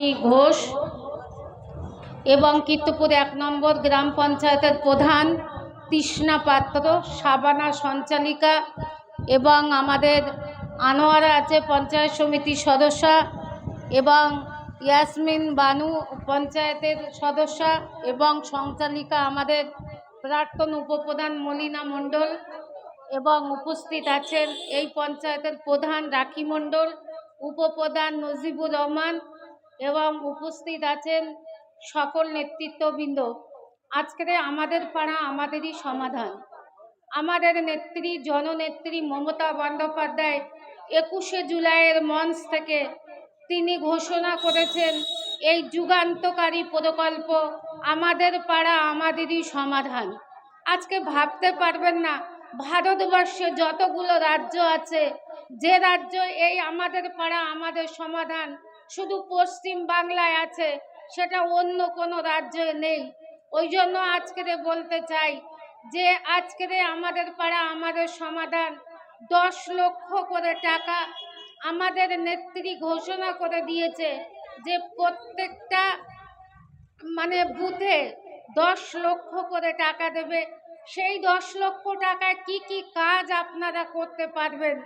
ঘোষ এবং কীর্তপুর এক নম্বর গ্রাম পঞ্চায়েতের প্রধান তৃষ্ণা পাত্র, সাবানা সঞ্চালিকা এবং আমাদের আনোয়ারা আছে পঞ্চায়েত সমিতির সদস্যা এবং ইয়াসমিন বানু পঞ্চায়েতের সদস্যা এবং সঞ্চালিকা আমাদের প্রাক্তন উপপ্রধান মলিনা মণ্ডল এবং উপস্থিত আছেন এই পঞ্চায়েতের প্রধান রাখি মণ্ডল, উপপ্রধান নজিবুর রহমান এবং উপস্থিত আছেন সকল নেতৃত্ববৃন্দ। আজকে আমাদের পাড়া আমাদেরই সমাধান। আমাদের নেত্রী, জননেত্রী মমতা বন্দ্যোপাধ্যায় একুশে জুলাইয়ের মঞ্চ থেকে তিনি ঘোষণা করেছেন, এই যুগান্তকারী প্রকল্প আমাদের পাড়া আমাদেরই সমাধান। আজকে ভাবতে পারবেন না, ভারতবর্ষে যতগুলো রাজ্য আছে, যে রাজ্য এই আমাদের পাড়া আমাদের সমাধান শুধু পশ্চিম বাংলায় আছে, সেটা অন্য কোনো রাজ্যে নেই। ওই জন্য আজকের বলতে চাই যে আজকের আমাদের পাড়া আমাদের সমাধান দশ লক্ষ করে টাকা আমাদের নেত্রী ঘোষণা করে দিয়েছে যে, প্রত্যেকটা মানে বুথে দশ লক্ষ করে টাকা দেবে। সেই দশ লক্ষ টাকায় কি কি কাজ আপনারা করতে পারবেন?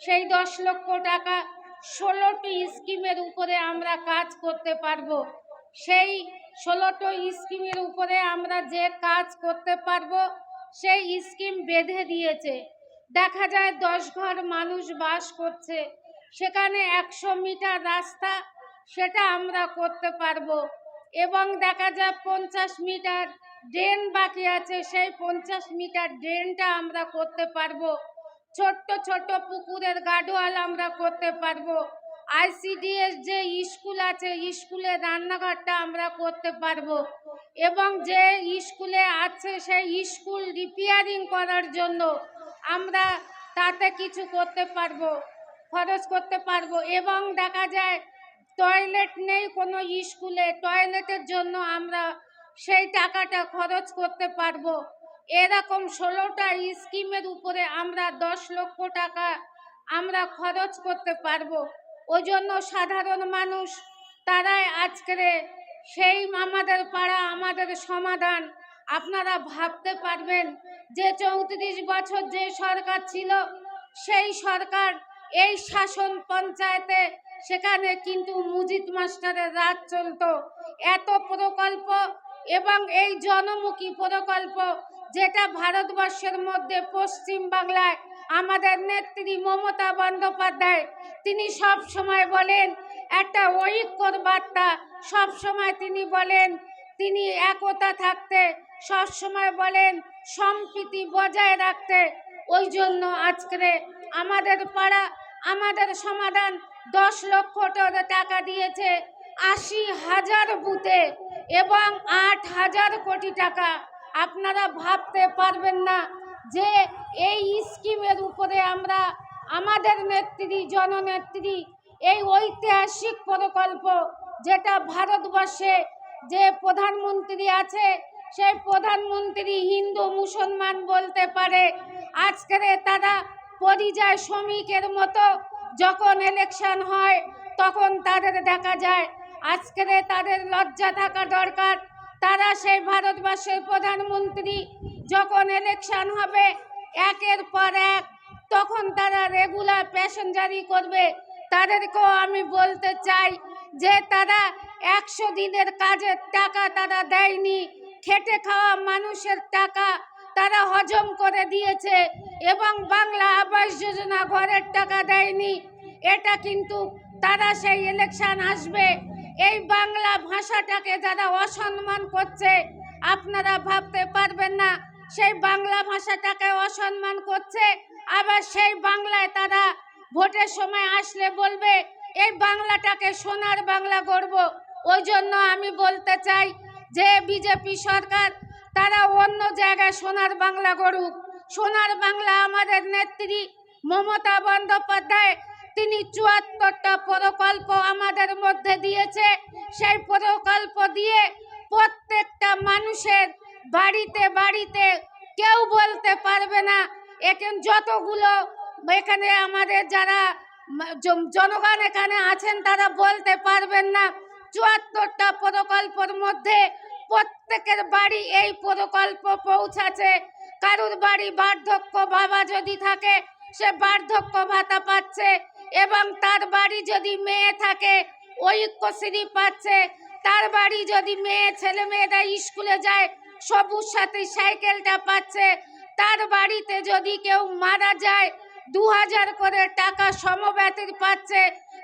সেই দশ লক্ষ টাকা ষোলোটি স্কিমের উপরে আমরা কাজ করতে পারব। সেই ষোলোটো স্কিমের উপরে আমরা যে কাজ করতে পারব, সেই স্কিম বেঁধে দিয়েছে। দেখা যায় দশ ঘর মানুষ বাস করছে। সেখানে একশো মিটার রাস্তা, সেটা আমরা করতে পারব। এবং দেখা যায় পঞ্চাশ মিটার ড্রেন বাকি আছে, সেই পঞ্চাশ মিটার ড্রেনটা আমরা করতে পারব। ছোট্ট ছোট পুকুরের গাডোয়াল আমরা করতে পারব। আইসিডিএস যে স্কুল আছে, স্কুলে রান্নাঘরটা আমরা করতে পারব। এবং যে স্কুলে আছে, সেই স্কুল রিপেয়ারিং করার জন্য আমরা তাতে কিছু করতে পারব, খরচ করতে পারব। এবং দেখা যায় টয়লেট নেই কোনো স্কুলে টয়লেটের জন্য আমরা সেই টাকাটা খরচ করতে পারব। এরকম ষোলোটা স্কিমের উপরে আমরা দশ লক্ষ টাকা আমরা খরচ করতে পারব। ওই জন্য সাধারণ মানুষ, তারাই আজকের সেই আমাদের পাড়া, আমাদের সমাধান। আপনারা ভাবতে পারবেন যে চৌত্রিশ বছর যে সরকার ছিল, সেই সরকার এই শাসন পঞ্চায়েতে সেখানে কিন্তু মুজিদ মাস্টারের রাজ চলতো। এত প্রকল্প এবং এই জনমুখী প্রকল্প যেটা ভারতবর্ষের মধ্যে পশ্চিম বাংলায় আমাদের নেত্রী মমতা বন্দ্যোপাধ্যায়, তিনি সব সময় বলেন, একটা ঐক্যর বার্তা সব সময় তিনি বলেন, তিনি একতা থাকতে সব সময় বলেন, সম্প্রীতি বজায় রাখতে। ওই জন্য আজকে আমাদের পাড়া, আমাদের সমাধান দশ লক্ষ টাকা দিয়েছে, আশি হাজার বুথে এবং আট হাজার কোটি টাকা। আপনারা ভাবতে পারবেন না যে এই স্কিমের উপরে আমরা আমাদের নেত্রী, জননেত্রী, এই ঐতিহাসিক প্রকল্প যেটা ভারতবর্ষে যে প্রধানমন্ত্রী আছে, সেই প্রধানমন্ত্রী হিন্দু, মুসলমান বলতে পারে। আজকের তারা পরিযায় শ্রমিকের মতো যখন ইলেকশন হয়, তখন তাদের দেখা যায়। আজকের তাদের লজ্জা থাকা দরকার। তারা সেই ভারতবর্ষের প্রধানমন্ত্রী যখন ইলেকশন হবে, একের পর এক তখন তারা রেগুলার প্যাসেঞ্জারি করবে। তাদেরকেও আমি বলতে চাই যে তারা একশো দিনের কাজের টাকা তারা দেয়নি, খেটে খাওয়া মানুষের টাকা তারা হজম করে দিয়েছে এবং বাংলা আবাস যোজনা ঘরের টাকা দেয়নি। এটা কিন্তু তারা সেই ইলেকশন আসবে এই বাংলা ভাষাটাকে যারা অসম্মান করছে, আপনারা ভাবতে পারবেন না, সেই বাংলা ভাষাটাকে অসম্মান করছে, আবার সেই বাংলায় তারা ভোটের সময় আসলে বলবে, এই বাংলাটাকে সোনার বাংলা গড়ব। ওই জন্য আমি বলতে চাই যে, বিজেপি সরকার, তারা অন্য জায়গায় সোনার বাংলা গড়ুক। সোনার বাংলা আমাদের নেত্রী মমতা বন্দ্যোপাধ্যায় তিনি চুয়াত্তরটা প্রকল্প আমাদের মধ্যে দিয়েছে। সেই প্রকল্প দিয়ে প্রত্যেকটা মানুষের বাড়িতে বাড়িতে কেউ বলতে পারবে না। এখন যতগুলো এখানে আমাদের যারা জনগণ এখানে আছেন তারা বলতে পারবেন না। চুয়াত্তরটা প্রকল্পর মধ্যে প্রত্যেকের বাড়ি এই প্রকল্প পৌঁছাচ্ছে। কারুর বাড়ি বার্ধক্য বাবা যদি থাকে, সে বার্ধক্য ভাতা পাচ্ছে। এবং তার বাড়ি যদি মেয়ে থাকে ঐক্যশ্রী পাচ্ছে। তার বাড়ি যদি মেয়ে, ছেলে মেয়েরা স্কুলে যায়, সবুজ সাথী সাইকেলটা পাচ্ছে। তার বাড়িতে যদি কেউ মারা যায় দু হাজার করে টাকা সমব্যাতির পাচ্ছে।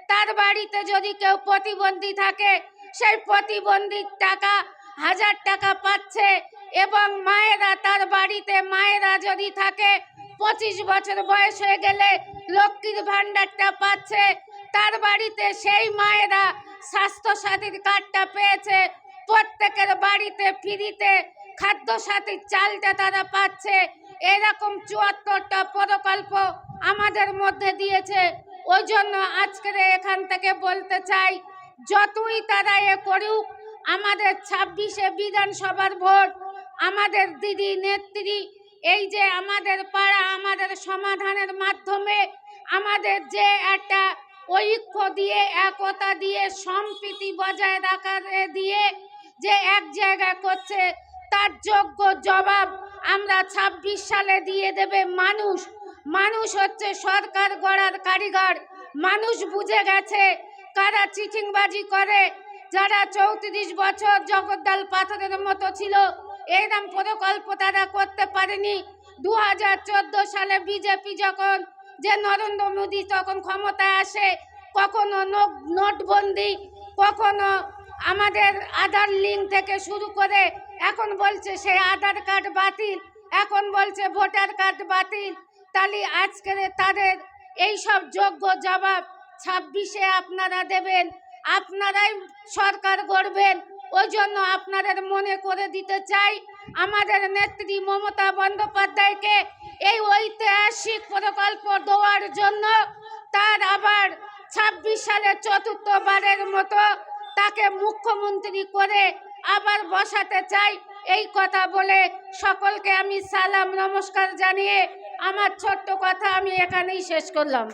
তার বাড়িতে যদি কেউ প্রতিবন্ধী থাকে, সেই প্রতিবন্ধীর টাকা হাজার টাকা পাচ্ছে। এবং মায়েরা তার বাড়িতে মায়েরা যদি থাকে পঁচিশ বছর বয়স হয়ে গেলে লক্ষ্মীর ভাণ্ডারটা পাচ্ছে। তার বাড়িতে সেই মায়েরা স্বাস্থ্য সাথীর কার্ডটা পেয়েছে। প্রত্যেকের বাড়িতে ফ্রিতে খাদ্য সাথীর চালটা তারা পাচ্ছে। এরকম চুয়াত্তরটা প্রকল্প আমাদের মধ্যে দিয়েছে। ওই জন্য আজকের এখান থেকে বলতে চাই, যতই তারা এ করুক, আমাদের ছাব্বিশে বিধানসভার ভোট, আমাদের দিদি, নেত্রী এই যে আমাদের পাড়া, আমাদের সমাধানের মাধ্যমে আমাদের যে একটা ঐক্য দিয়ে, একতা দিয়ে, সম্প্রীতি বজায় রাখার দিয়ে যে এক জায়গায় করছে, তার যোগ্য জবাব আমরা ছাব্বিশ সালে দিয়ে দেবে মানুষ। মানুষ হচ্ছে সরকার গড়ার কারিগর। মানুষ বুঝে গেছে কারা চিটিংবাজি করে, যারা চৌত্রিশ বছর জগদ্দাল পাথরের মতো ছিল এরকম প্রকল্প তারা করতে পারেনি। দু হাজার চোদ্দ সালে বিজেপি যখন যে নরেন্দ্র মোদী তখন ক্ষমতায় আসে, কখনো নোটবন্দি, কখনো আমাদের আধার লিঙ্ক থেকে শুরু করে, এখন বলছে সেই আধার কার্ড বাতিল, এখন বলছে ভোটার কার্ড বাতিল। তাহলে আজকের তাদের এই সব যোগ্য জবাব ছাব্বিশে আপনারা দেবেন। আপনারাই সরকার গড়বেন। ওই জন্য আপনাদের মনে করে দিতে চাই, আমাদের নেত্রী মমতা বন্দ্যোপাধ্যায়কে এই ঐতিহাসিক প্রকল্প দেওয়ার জন্য তার আবার ছাব্বিশ সালে চতুর্থবারের মতো তাকে মুখ্যমন্ত্রী করে আবার বসাতে চাই, এই কথা বলে সকলকে আমি সালাম, নমস্কার জানিয়ে আমার ছোট্ট কথা আমি এখানেই শেষ করলাম।